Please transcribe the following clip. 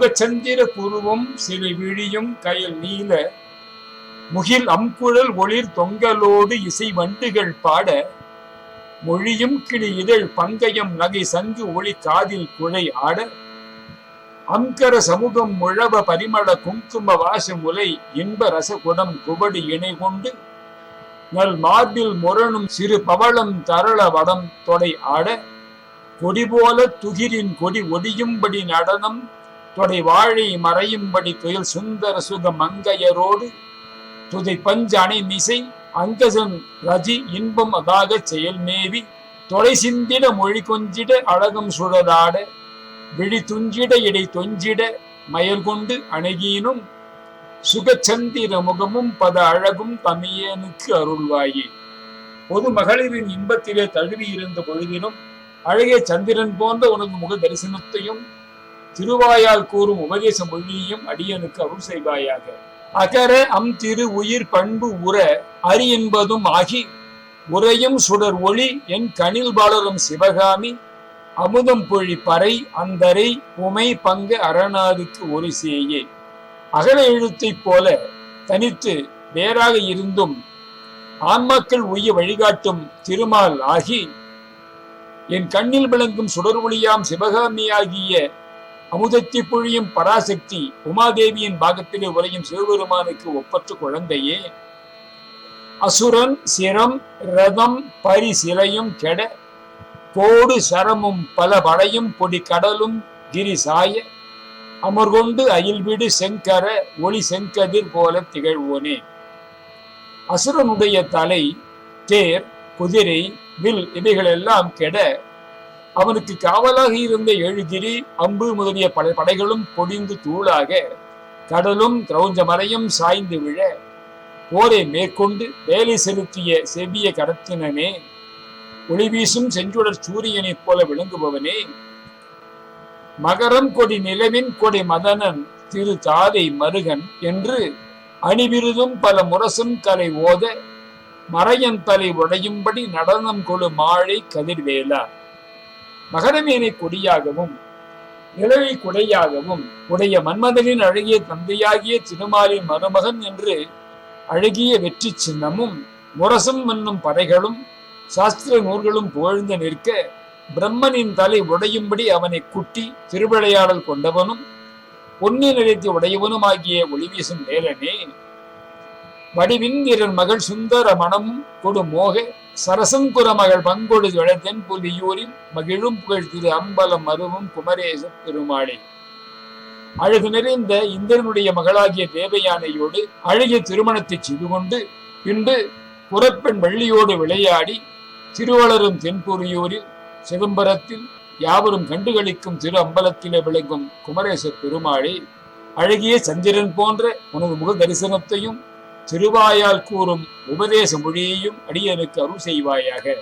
முகச்சந்திர குருவும் சிறு விழியும் கயல் நீல. முகில் அம்புழல் ஒளிர் தொங்கலோடு இசை வண்டுகள் பாட. மொழியும் கிளி இதழ் பங்கயம் நகை சங்கு ஒளி காதில் குழை ஆட. அங்கர சமூகம் முழவ பரிமள குங்கும வாசம் உலை இன்ப ரசகுடம் குபடி இணை கொண்டு. நல் மார்பில் முரணும் சிறு பவளம் தரள வடம் தொடை ஆட. கொடி போல துகிரின் கொடி ஒடியும்படி நடனம் தொடை வாழை மறையும்படி துயில் சுந்தர சுக மங்கையரோடு துதை பஞ்ச அணை மிசை அங்கசன் ரஜி இன்பம் அதாக செயல் மேவி தொலை சிந்திட மொழி கொஞ்சிட அழகம் சுழலாட விழி துஞ்சிட இடை தொஞ்சிட மயல் கொண்டு அணுகினும் சுகச்சந்திர முகமும் பத அழகும் தமியனுக்கு அருள்வாயே. பொது மகளிரின் இன்பத்திலே தழுவி இருந்த பொழுதிலும் அழகிய சந்திரன் போன்ற உனது முக தரிசனத்தையும் திருவாயால் கூறும் உபதேச மொழியையும் அடியனுக்கு அருள் செய்வாயாக. அகர அம் திரு உயிர் பண்பு உற அரி என்பதும் ஆகி உரையும் சுடர் ஒளி என் கணில் வளரும் சிவகாமி அமுதம் பொழி பறை அந்தரை உமை பங்கு அரணாதுக்கு ஒரு சேயே. அகல எழுத்தைப் போல தனித்து வேறாக இருந்தும் ஆன்மாக்கள் உய்ய வழிகாட்டும் திருமால் ஆகி என் கண்ணில் விளங்கும் சுடர் ஒளியாம் சிவகாமியாகிய அமுதத்தி பொழியும் பராசக்தி உமாதேவியின் பாகத்திலே உரையும் சிவபெருமானுக்கு ஒப்பற்ற குழந்தையே. அசுரன் சிரம் ரதம் பரி சிலையும் கெட கோடு சரமும் பல படையும் பொடி கடலும் கிரி சாய அமர்கொண்டு அயில்விடு செங்கர ஒளி செங்கதிர் போல திகழ்வோனே. அசுரனுடைய தலை தேர் குதிரை வில் இவைகளெல்லாம் கெட அவனுக்கு காவலாக இருந்த எழுகிரி அம்பு முதலிய படை படைகளும் பொடிந்து தூளாக கடலும் கிரௌஞ்ச மலையும் சாய்ந்து விழ போரை மேற்கொண்டு வேலை செலுத்திய செவிய கடத்தினனே ஒளி வீசும் செஞ்சுடர் சூரியனைப் போல விளங்குபவனே. மகரம் கொடி நிலவின் கொடி மதனன் திரு தாதை மருகன் என்று அணிவிருதும் பல முரசும் கலை ஓத மறையன் தலை உடையும்படி நடனம் கொழு மாழை கதிர்வேலா. மகரமேனை கொடியாகவும் நிலவை குடையாகவும் உடைய மன்மதனின் அழகிய தந்தையாகிய திருமாலின் மருமகன் என்று அழகிய வெற்றி சின்னமும் முரசும் என்னும் படைகளும் சாஸ்திர நூல்களும் புகழ்ந்து நிற்க பிரம்மனின் தலை உடையும்படி அவனை குட்டி திருவிளையாடல் கொண்டவனும் பொன்னி நிலைத்து உடையவனும் ஆகிய ஒளிவீசும் வேலனே. வடிவின் மகள் சுந்தர மனமும் கொடு மோக சரசும் மகள் பங்கொடு தென் புலியூரில் மகிழும் புகழ் திரு அம்பலம் மருவும் குமரேச பெருமாளே. அழகு நிறைந்த இந்திரனுடைய மகளாகிய தேவயானையோடு அழகிய திருமணத்தை செய்து கொண்டு பின்பு புறப்பெண் வள்ளியோடு விளையாடி திருவளரும் தென்புரியூரில் சிதம்பரத்தில் யாவரும் கண்டுகளிக்கும் திரு அம்பலத்திலே விளங்கும் குமரேச பெருமாளே அழகிய சந்திரன் போன்ற உனது முக தரிசனத்தையும் திருவாயால் கூறும் உபதேச மொழியையும் அடியனுக்கு அருள் செய்வாயாக.